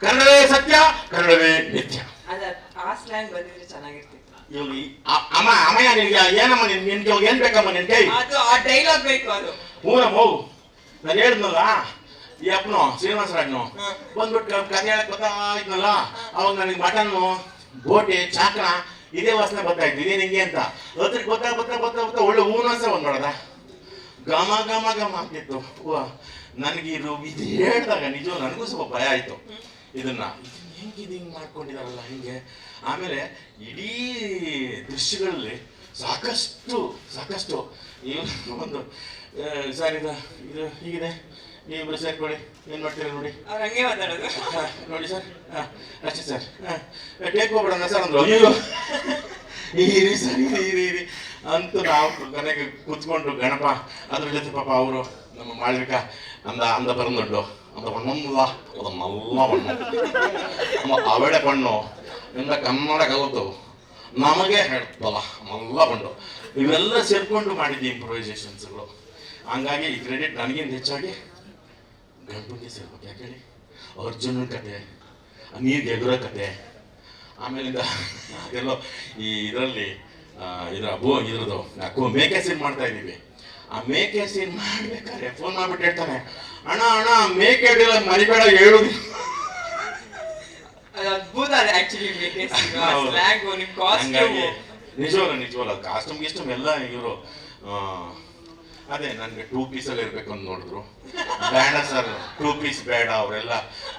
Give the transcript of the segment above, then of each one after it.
ಕನ್ನಡವೇ ಸತ್ಯ ಕನ್ನಡವೇ ನಿತ್ಯ ಅ- ಅಮ್ಮ ಅಮ್ಮಯ್ಯ ನಿನ್ಗೆ ಏನಮ್ಮ ನಿನ್ ನಿನ್ಗೆ ಇವಾಗ ಏನ್ ಬೇಕಮ್ಮ ನಿನ್ ಕೈ ಅದು ಆ ಡೈಲಾಗ್ ಬೇಕು ಅದು. ಹೂನಮ್ಮ ಹೋಗು. ನಾನು ಹೇಳಿದ್ನಲ್ಲ ಈ ಅಪ್ಪನು ಶ್ರೀನಿವಾಸ ರಾಜ್ನು ಬಂದ್ಬಿಟ್ಟು ಕಥೆ ಹೇಳಕ್ ಬರ್ತಾ ಇದ್ನಲ್ಲ ಅವಾಗ ನನಗೆ ಮಟನ್ನು ಬೋಟಿ ಚಾಕಣ ಇದೇ ವಾಸನೆ ಬರ್ತಾ ಇತ್ತು ಇದೇ ನಿಂಗೆ ಅಂತ. ಅದಕ್ಕೆ ಗೊತ್ತಾ ಬರ್ತಾ ಬರ್ತಾ ಬರ್ತಾ ಒಳ್ಳೆ ಹೂನಸ ಒಂದ್ ನೋಡದ. ಘಮ ಘಮ ಘಮ ಆಗ್ತಿತ್ತು. ನನಗೆ ಇದು ಇದು ಹೇಳ್ದಾಗ ನಿಜ ನನಗೂ ಸ್ವಲ್ಪ ಭಯ ಆಯ್ತು. ಇದನ್ನ. ಹೆಂಗಿದೆ ಹಿಂಗ್ ಮಾಡ್ಕೊಂಡಿದಾರಲ್ಲ ಹಿಂಗೆ. ಆಮೇಲೆ ಇಡೀ ದೃಶ್ಯಗಳಲ್ಲಿ ಸಾಕಷ್ಟು ಸಾಕಷ್ಟು ಈ ಒಂದು ಸರ್ ಇದು ಇದು ಹೀಗಿದೆ. ನೀವು ಸೇರ್ಕೊಳ್ಳಿ. ಏನು ಮಾಡ್ತೀರಾ ನೋಡಿ? ಅವ್ರು ಹಂಗೆ ಮಾತಾಡೋದು. ಹಾ, ನೋಡಿ ಸರ್. ಹಾಂ ಅಷ್ಟೇ ಸರ್. ಟೇಕ್ ಹೋಗ್ಬಿಡೋಣ ಸರ್ ಅಂದ್ರು ಅಯ್ಯೋ. ಇರಿ ಸರ್ ಇರಿ ಇರಿ ಇರಿ ಅಂತ ನಾವು ಕೊನೆಗೆ ಕೂತ್ಕೊಂಡು ಗಣಪ ಅದ್ರ ಜೊತೆ ಪಾಪ ಅವರು ನಮ್ಮ ಮಾಳ್ವಿಕ ಅಂದ ಅಂದ ಬರಂದುಂಡು ಅಂದ ಬಣ್ಣಲ್ಲ ಅದು ಮಲ್ಲ ಬಣ್ಣ ನಮ್ಮ ಅವಳೆ ಬಣ್ಣು ಇಂದ ಕನ್ನಡ ಕಲಿತು ನಮಗೆ ಹೇಳ್ತಲ್ಲ ಮಲ್ಲ ಬಣ್ಣು ಇವೆಲ್ಲ ಸೇರ್ಕೊಂಡು ಮಾಡಿದ್ದು ಇಂಪ್ರೊವೈಸೇಷನ್ಸ್ಗಳು ಹಂಗಾಗಿ ಈ ಕ್ರೆಡಿಟ್ ನನಗಿಂತ ಹೆಚ್ಚಾಗಿ ಗಂಟುಗೆ ಸೇರ್ಬೇಕು ಯಾಕೆ ಹೇಳಿ ಅರ್ಜುನನ ಕತೆ ನೀರಿಗೆ ಎದುರ ಕತೆ ಆಮೇಲಿಂದ ಅದೆಲ್ಲೋ ಈ ಇದರಲ್ಲಿ ಇದರ ಬೋ ಇದ್ರದ್ದು ಮೇಕೆ ಸೀನ್ ಮಾಡ್ತಾ ಇದ್ದೀವಿ ಆ ಮೇಕೆ ಸೀನ್ ಮಾಡ್ಬೇಕಾದ್ರೆ ಫೋನ್ ಮಾಡ್ಬಿಟ್ಟಿರ್ತಾನೆ ಅಣ್ಣ ಅಣ್ಣ ಮೇಕೆ ಹಿಡಿಯಲ್ಲ ಮರಿಬೇಡ ಹೇಳುದು ಅದು ಅದ್ಭುತ ಅದು ಆಕ್ಚುಲಿ ಹೌದು. ಸ್ಲ್ಯಾಂಗ್ ನಿಮ್ ಕಾಸ್ಟ್ಯೂಮ್ ನಿಜವಲ್ಲ ನಿಜವಲ್ಲ ಕಾಸ್ಟ್ಯೂಮ್ ಗಿಸ್ಟ್ಯೂಮ್ ಎಲ್ಲ ಇವರು ಅದೇ ನನಗೆ ಟೂ ಪೀಸಲ್ಲಿ ಇರಬೇಕು ಅಂತ ನೋಡಿದ್ರು. ಬೇಡ ಸರ್ ಟೂ ಪೀಸ್ ಬೇಡ ಅವರೆಲ್ಲ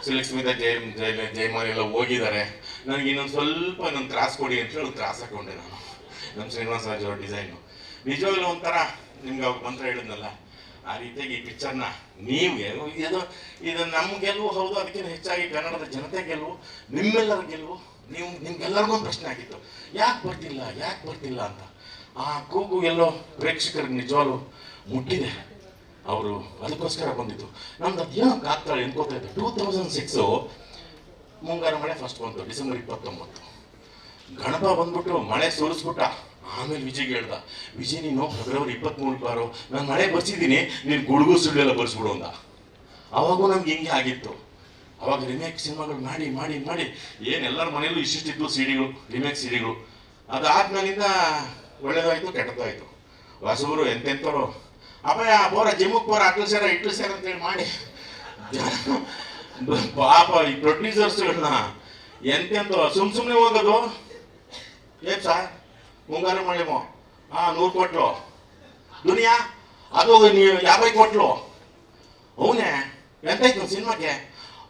ಸಿಲ್ಕ್ ಸ್ಮಿತ ಜೈ ಜೈ ಜೈಮಾನ್ ಎಲ್ಲ ಹೋಗಿದ್ದಾರೆ. ನನಗೆ ಇನ್ನೊಂದು ಸ್ವಲ್ಪ ನನ್ನ ತ್ರಾಸ್ ಕೊಡಿ ಅಂತ ಹೇಳಿ ತ್ರಾಸ್ ಹಾಕೊಂಡೆ ನಾನು. ನಮ್ಮ ಶ್ರೀನಿವಾಸ ರಾಜ್ ಅವ್ರ ಡಿಸೈನು ನಿಜವಾಗ್ಲೂ ಒಂಥರ ನಿಮ್ಗೆ ಅವ್ರು ಮಂತ್ರ ಹೇಳಿದ್ನಲ್ಲ, ಆ ರೀತಿಯಾಗಿ ಈ ಪಿಕ್ಚರ್ನ ನೀವು ಇದು ಇದು ನಮ್ಮ ಗೆಲುವು ಹೌದು, ಅದಕ್ಕಿಂತ ಹೆಚ್ಚಾಗಿ ಕನ್ನಡದ ಜನತೆ ಗೆಲುವು, ನಿಮ್ಮೆಲ್ಲರ ಗೆಲುವು. ನೀವು, ನಿಮ್ಗೆಲ್ಲರಿಗೂ ಒಂದು ಪ್ರಶ್ನೆ ಆಗಿತ್ತು. ಯಾಕೆ ಬರ್ತಿಲ್ಲ ಯಾಕೆ ಬರ್ತಿಲ್ಲ ಅಂತ. ಆ ಕೂಗು ಎಲ್ಲೋ ಪ್ರೇಕ್ಷಕರಿಗೆ ನಿಜವಾಗ್ಲೂ ಮುಟ್ಟಿದೆ. ಅವರು ಅದಕ್ಕೋಸ್ಕರ ಬಂದಿತ್ತು ನಮ್ದು ಅದೇನೋ ಆಗ್ತಾಳೆ ಎನ್ಕೋತಾ ಇದ್ದೆ ಟೂ ತೌಸಂಡ್ ಸಿಕ್ಸು ಮುಂಗಾರು ಮಳೆ ಫಸ್ಟ್ ಬಂತು ಡಿಸೆಂಬರ್ ಇಪ್ಪತ್ತೊಂಬತ್ತು. ಗಣಪ ಬಂದ್ಬಿಟ್ಟು ಮಳೆ ಸುರಿಸ್ಬಿಟ್ಟ. ಆಮೇಲೆ ವಿಜಯ್ ಹೇಳ್ದ, ವಿಜಯ್ ನೀನು ಫೆಬ್ರವರಿ ಇಪ್ಪತ್ಮೂರು ಬಾರು, ನಾನು ಮಳೆ ಬರ್ಸಿದ್ದೀನಿ, ನೀನು ಗುಡುಗು ಸುಳ್ಳೆಲ್ಲ ಬರ್ಸ್ಬಿಡು ಅಂತ. ಅವಾಗೂ ನಮ್ಗೆ ಹಿಂಗೆ ಆಗಿತ್ತು. ಅವಾಗ ರಿಮೇಕ್ ಸಿನಿಮಾಗಳು ಮಾಡಿ ಮಾಡಿ ಮಾಡಿ, ಏನು ಎಲ್ಲರ ಮನೆಯಲ್ಲೂ ಇಷ್ಟಿಷ್ಟಿತ್ತು ಸಿಡಿಗಳು ರಿಮೇಕ್ ಸಿಡಿಗಳು. ಅದಾದ್ಮೇಲಿಂದ ಒಳ್ಳೇದಾಯ್ತು, ಕೆಟ್ಟದಾಯ್ತು. ಹೊಸಬರು ಎಂತೆಂಥವ್ರು. ಅಪ್ಪಯ್ಯ ಬೋರ ಜಿಮ್ಮಕ್ಕೆ ಬೋರ, ಅಟ್ಲು ಸೇರ ಇಟ್ಲು ಸೇರ ಅಂತೇಳಿ ಮಾಡಿ. ಪಾಪ ಈ ಪ್ರೊಡ್ಯೂಸರ್ಸ್ಗಳನ್ನ ಎಂತೆಂತ ಸುಮ್ ಸುಮ್ಮನೆ ಹೋಗೋದು? ಏನ್ ಸರ್? ಮುಂಗಾರು ಮಳೆಮೋ ಹಾ ನೂರು ಕೊಟ್ಲು ದುನಿಯಾ, ಅದು ನೀವು ಯಾಭೈ ಕೊಟ್ಲು ಅವನೇ ಎಂತಾಯ್ತು ಸಿನಿಮಾಗೆ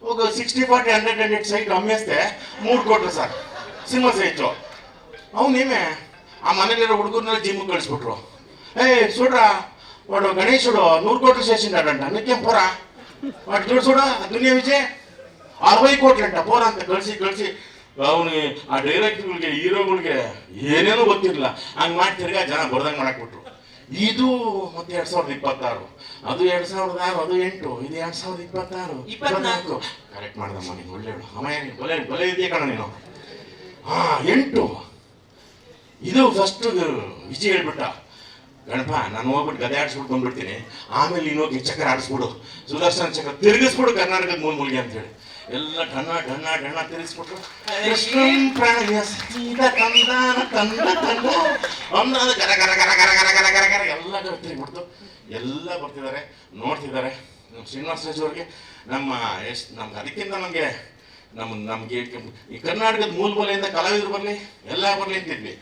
ಹೋಗ sixty forty hundred hundred site ಅಮ್ಮೆಸ್ತೆ. ಮೂರು ಕೊಟ್ರು ಸರ್ ಸಿನಿಮಾ ಸೈಟು. ಅವನೇಮೆ ಆ ಮನೇಲಿರೋ ಹುಡುಗರನ್ನೆಲ್ಲ ಜಿಮ್ಗೆ ಕಳಿಸ್ಬಿಟ್ರು. ಏ, ಸುಡ್ರ. ವಾಡು ಗಣೇಶುಡು ನೂರು ಕೋಟಿ ಅಡಂಟ ನಿಕ್ಕೆ ಪೋರ? ಒಟ್ಟು ದುಡ್ಡು ಸುಡ, ದುನಿಯಾ ವಿಜಯ್. ಅರವೈ ಕೋಟ್ಲಂಟ ಪೋರ ಅಂತ ಕಳಿಸಿ ಕಳಿಸಿ. ಅವನು ಆ ಡೈರೆಕ್ಟರ್ಗಳಿಗೆ ಹೀರೋಗಳಿಗೆ ಏನೇನೂ ಗೊತ್ತಿರಲಿಲ್ಲ. ಹಂಗೆ ಮಾಡಿ ತಿರ್ಗಾ ಜನ ಬರ್ದಂಗೆ ಮಾಡಾಕ್ಬಿಟ್ರು ಇದು ಮತ್ತೆ ಎರಡ್ ಸಾವಿರದ ಇಪ್ಪತ್ತಾರು. ಅದು ಎರಡ್ ಸಾವಿರದ ಆರು ಅದು ಎಂಟು ಇದು ಎರಡ್ ಸಾವಿರದ ಇಪ್ಪತ್ತಾರು. ಇಪ್ಪತ್ನಾಲ್ಕು. ಕರೆಕ್ಟ್ ಮಾಡ್ದಮ್ಮ ನೀನು ಒಳ್ಳೆ ಅಮ್ಮಯ್ಯ ನೀನು ಕೊಲೆ ಕೊಲೆ ಇದೆಯಾ ಕಣ ನೀನು? ಹಾ ಎಂಟು. ಇದು ಫಸ್ಟ್ ವಿಜಯ್ ಹೇಳ್ಬಿಟ್ಟ. ಗಣಪ ನಾನು ಹೋಗ್ಬಿಟ್ಟು ಗದೆ ಆಡಿಸ್ಬಿಟ್ಟು ಬಂದ್ಬಿಡ್ತೀನಿ. ಆಮೇಲೆ ನೀನು ಹೋಗಿ ಚಕ್ರ ಆಡಿಸ್ಬಿಡು. ಸುದರ್ಶನ್ ಚಕ್ರ ತಿರುಗಿಸ್ಬಿಡು ಕರ್ನಾಟಕದ ಮೂಲ ಮೂಲಿಗೆ ಅಂತೇಳಿ. ಎಲ್ಲ ಢಣ್ಣ ಢಣ್ಣ ಢಣ್ಣ ತಿರುಗಿಸ್ಬಿಟ್ರು. ಕೃಷ್ಣಂ ಪ್ರಾಣಿಯ ಸೀದ ತಂದಾನ ತಂದ ತಂದ ಅದು ಗರ ಗರ ಗರ ಗರ ಗರ ಗರ ಗರ ಗರ ಎಲ್ಲ ಕಡೆ ಎಲ್ಲ ಬರ್ತಿದ್ದಾರೆ ನೋಡ್ತಿದ್ದಾರೆ. ನಮ್ಮ ಶ್ರೀನಿವಾಸ ಅವ್ರಿಗೆ ನಮ್ಮ ಎಷ್ಟು ನಮ್ಗೆ ಅದಕ್ಕಿಂತ ನಮಗೆ ನಮ್ಮ ನಮಗೆ ಈ ಕರ್ನಾಟಕದ ಮೂಲ ಮೂಲೆಯಿಂದ ಕಲಾವಿದರು ಬರಲಿ ಎಲ್ಲ ಬರಲಿ ಅಂತಿದ್ವಿ.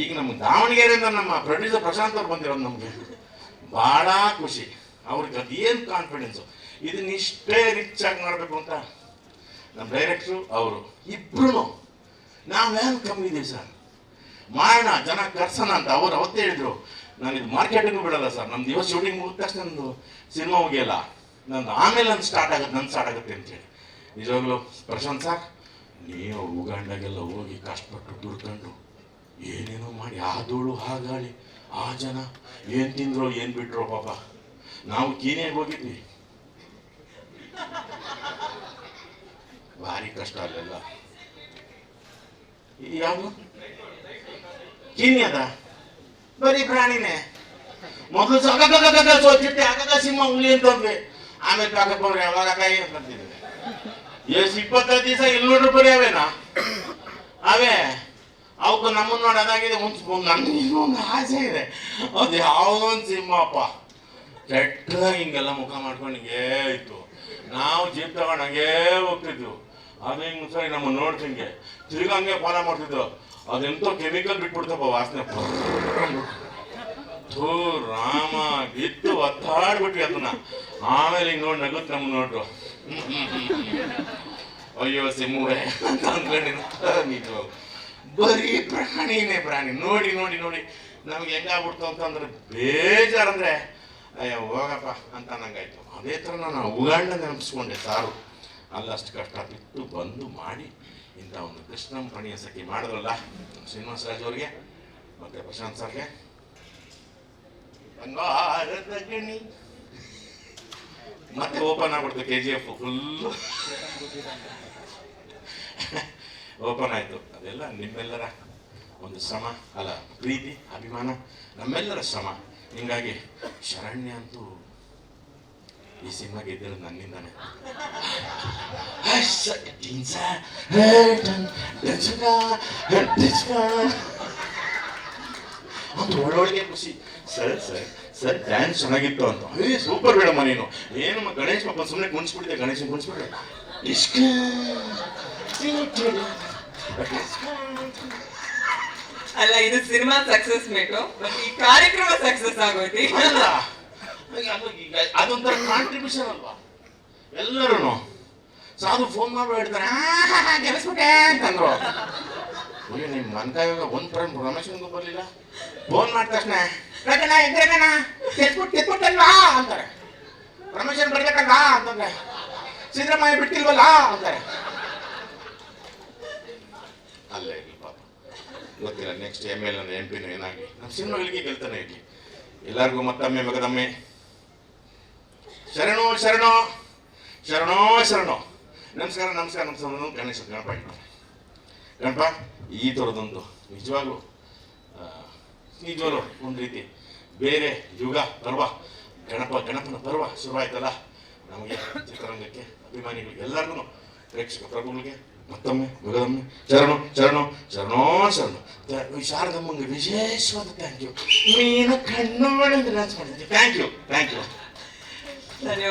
ಈಗ ನಮ್ಮ ದಾವಣಗೆರೆಯಿಂದ ನಮ್ಮ ಪ್ರೊಡ್ಯೂಸರ್ ಪ್ರಶಾಂತ್ ಅವ್ರು ಬಂದಿರೋದು ನಮಗೆ. ಭಾಳ ಖುಷಿ. ಅವ್ರಿಗೆ ಅದೇನು ಕಾನ್ಫಿಡೆನ್ಸು ಇದನ್ನ ಇಷ್ಟೇ ರಿಚ್ ಆಗಿ ಮಾಡಬೇಕು ಅಂತ ನಮ್ಮ ಡೈರೆಕ್ಟ್ರು ಅವರು. ಇಬ್ರು ನಾವೇನು ಕಮ್ಮಿ ಇದೀವಿ ಸರ್? ಮಾಡೋಣ ಜನ ಕರ್ಸೋಣ ಅಂತ ಅವ್ರು ಅವತ್ತೇ ಹೇಳಿದ್ರು. ನಾನು ಇದು ಮಾರ್ಕೆಟಿಂಗು ಬಿಡಲ್ಲ ಸರ್. ನಮ್ದು ಇವತ್ತು ಶೂಟಿಂಗ್ ಮುಗಿದ ತಕ್ಷಣ ನಂದು ಸಿನಿಮಾ ಮುಗಿಯಲ್ಲ. ನಂದು ಆಮೇಲೆ ನಂದು ಸ್ಟಾರ್ಟ್ ಆಗುತ್ತೆ ನಂದು ಸ್ಟಾರ್ಟ್ ಆಗುತ್ತೆ ಅಂತೇಳಿ ನಿಜವಾಗ್ಲೂ ಪ್ರಶಾಂತ್ ಸರ್ ನೀವು ಉಗಾಂಡಾಗೆಲ್ಲ ಹೋಗಿ ಕಷ್ಟಪಟ್ಟು ದುಡ್ಕೊಂಡು ಏನೇನೋ ಮಾಡಿ, ಆ ಧೂಳು, ಆ ಆ ಜನ ಏನು ತಿಂದ್ರು, ಏನು ಬಿಟ್ರೋ ಪಾಪ. ನಾವು ಕೀನೇಗೆ ಹೋಗಿದ್ವಿ. ಭಾರಿ ಕಷ್ಟ ಅಲ್ಲೆಲ್ಲ. ಯಾವುದು? ಅದ? ಬರೀ ಪ್ರಾಣಿನೇ. ಮೊದಲು ಸೋಚಿಟ್ಟೆ ಆಗದ ಸಿಂಹ ಹುಲಿ ಅಂತಂದ್ವಿ ಆಮೇಲೆ ಕಾಕಪ್ಪವ್ರು ಯಾವಾಗ ಕಾಯಿ ಅಂತಂತಿದ್ವಿ ಎಷ್ಟು ಇಪ್ಪತ್ತೈದು ದಿವಸ ಇನ್ನೂರು ರೂಪಾಯಿ ಅವೇನಾ? ಅವೇ ಅವಕ್ಕೆ ನಮ್ಮನ್ನ ನೋಡಿ ಅದಾಗಿದೆ ಮುಂಚೆ ನನ್ನ ಇನ್ನೊಂದು ಆಸೆ ಇದೆ. ಅದು ಯಾವುದೋ ಒಂದು ಸಿಂಹಪ್ಪ. ಕೆಟ್ಟದಾಗಿ ಹಿಂಗೆಲ್ಲ ಮುಖ ಮಾಡ್ಕೊಂಡು ಹಿಂಗೇ ಇತ್ತು. ನಾವು ಜೀಪ್ ತಗೊಂಡು ಹಂಗೇ ಹೋಗ್ತಿದ್ವು. ಅದು ಹಿಂಗೆ ಸರಿ ನಮ್ಮ ನೋಡ್ತಿಂಗೆ ತಿರುಗಾ ಹಂಗೆ ಫಾಲೋ ಮಾಡ್ತಿದ್ದು ಅದೆಂತೋ ಕೆಮಿಕಲ್ ಬಿಟ್ಬಿಡ್ತಪ್ಪ ವಾಸನೆ. ಥೂ ರಾಮ ಬಿದ್ದು ಒತ್ತಾಡ್ಬಿಟ್ವಿ ಅದನ್ನ. ಆಮೇಲೆ ಹಿಂಗ್ ನೋಡಿ ನಗುತ್ ನಮ್ಮ ನೋಡ್ರು. ಅಯ್ಯೋ ಸಿಮ್ಮುವೆ ಅಂತ ಅಂದ್ಕೊಂಡಿನ ನಿಜ ಬರೀ ಪ್ರಾಣಿನೇ ಪ್ರಾಣಿ. ನೋಡಿ ನೋಡಿ ನೋಡಿ. ನಮ್ಗೆ ಹೆಂಗಾಗ್ಬಿಡ್ತು ಅಂತಂದ್ರೆ ಬೇಜಾರಂದ್ರೆ ಅಯ್ಯೋ ಹೋಗಪ್ಪ ಅಂತ ನಂಗಾಯ್ತು ಅದೇ ಥರ ನಾನು ಉಗಾಂಡ ನೆನಪಿಸ್ಕೊಂಡೆ ಸಾರು. ಅಲ್ಲಷ್ಟು ಕಷ್ಟ ಬಿಟ್ಟು ಬಂದು ಮಾಡಿ, ಇಂಥ ಒಂದು ಕೃಷ್ಣಂ ಪಣಿಯ ಸಖಿ ಮಾಡಿದ್ರಲ್ಲ ಶ್ರೀನಿವಾಸ ರಾಜ್ ಅವ್ರಿಗೆ, ಮತ್ತೆ ಪ್ರಶಾಂತ್ ಸರ್ಗೆ. ಗಣಿ. ಮತ್ತೆ ಓಪನ್ ಆಗ್ಬಿಡ್ತು K G F full open ಆಯ್ತು. ಅದೆಲ್ಲ ನಿಮ್ಮೆಲ್ಲರ ಒಂದು ಶ್ರಮ, ಅಲ್ಲ, ಪ್ರೀತಿ, ಅಭಿಮಾನ, ನಮ್ಮೆಲ್ಲರ ಶ್ರಮ. ಹಿಂಗಾಗಿ ಶರಣ್ಯ ಅಂತೂ ಈ ಸಿನಿಮಾ ಗೆದ್ದಿರೋದು ನನ್ನಿಂದಾನೆ. ಅಂತ ಒಳ್ಳೊಳ್ಳೆ ಖುಷಿ ಸರ್ ಸರ್ ಸರ್ ಡ್ಯಾನ್ಸ್ ಚೆನ್ನಾಗಿತ್ತು ಅಂತ. ಏ ಸೂಪರ್ ಬೇಡಮ್ಮ ನೀನು. ಏನು ಮ- ಗಣೇಶ್ ಪಾಪ ಸುಮ್ಮನೆ ಕುಣಿಸ್ಬಿಟ್ಟಿದೆ ಗಣೇಶ ಕುಣಿಸ್ಬಿಟ್ಟೆ ಇಷ್ಟ ಅಲ್ಲ ಇದು ಸಿನಿಮಾ ಸಕ್ಸಸ್ ಬೇಕು ಮತ್ತೆ ಈ ಕಾರ್ಯಕ್ರಮ ಸಕ್ಸಸ್ ಆಗೋಯ್ತು. ಅದೊಂಥರ ಕಾಂಟ್ರಿಬ್ಯೂಷನ್ ಅಲ್ವಾ? ಎಲ್ಲರೂ ಸಾಧು ಫೋನ್ ಮಾಡಿ ಹೇಳ್ತಾರೆ ಗೆಲ್ಲಿಸ್ಬಿಟ್ಟೆ ಅಂತಂದ್ರು. ಅಯ್ಯೋ ನಿಮ್ಮ ಮನ್ಕಾಯಾಗ ಒಂದು ಫ್ರೆಂಡ್ ರಮೇಶನ್ಗೂ ಬರಲಿಲ್ಲ? ಫೋನ್ ಮಾಡಿದ ತಕ್ಷಣ ರಕಣ ಎದ್ರಕಣ ಗೆದ್ಬಿಟ್ಟು ಗೆದ್ಬಿಟ್ಟಲ್ವಾ ಅಂತಾರೆ. ರಮೇಶನ್ ಬರ್ಬೇಕಲ್ಲ ಅಂತಂದ್ರೆ, ಸಿದ್ದರಾಮಯ್ಯ ಬಿಟ್ಟಿಲ್ವಲ್ಲ ಅಂತಾರೆ. ಅಲ್ಲೇ ಇರಲಿ ಪಾಪ. ಗೊತ್ತಿಲ್ಲ ನೆಕ್ಸ್ಟ್ ಎಂ ಎಲ್ ಎಂ ಪಿನೂ ಏನಾಗಿ ನಮ್ಮ ಸಿನಿಮಾಗಳಿಗೆ ಗೆಲ್ತಾನೆ ಇರಲಿ. ಎಲ್ಲರಿಗೂ ಮತ್ತೊಮ್ಮೆ, ಮಗದೊಮ್ಮೆ. ಶರಣು, ಶರಣೋ. ಶರಣೋ ಶರಣೋ. ನಮಸ್ಕಾರ ನಮಸ್ಕಾರ ನಮಸ್ಕಾರ ಗಣೇಶ, ಗಣಪ. ಗಣಪ, ಈ ಥರದೊಂದು ನಿಜವಾಗ್ಲೂ ನಿಜವಾಗ್ಲು ಒಂದು ರೀತಿ ಬೇರೆ ಯುಗ ಪರ್ವ, ಗಣಪ, ಗಣಪನ ಪರ್ವ ಶುರುವಾಯ್ತಲ್ಲ ನಮಗೆ ಚಿತ್ರರಂಗಕ್ಕೆ ಅಭಿಮಾನಿಗಳಿಗೆ ಎಲ್ಲರಿಗೂ ಪ್ರೇಕ್ಷಕ ಪ್ರಭುಗಳಿಗೆ, ಮತ್ತೊಮ್ಮೆ ಮಗದೊಮ್ಮೆ ಶರಣು ಶರಣು, ಶರಣೋ, ಶರಣು. ಶಾರದಮ್ಮಂಗೆ ವಿಶೇಷವಾದ ಥ್ಯಾಂಕ್ ಯು ಮೀನು ಕಣ್ಣು ಡ್ಯಾನ್ಸ್ ಮಾಡಿದ್ದೆ. Thank you thank you 那你们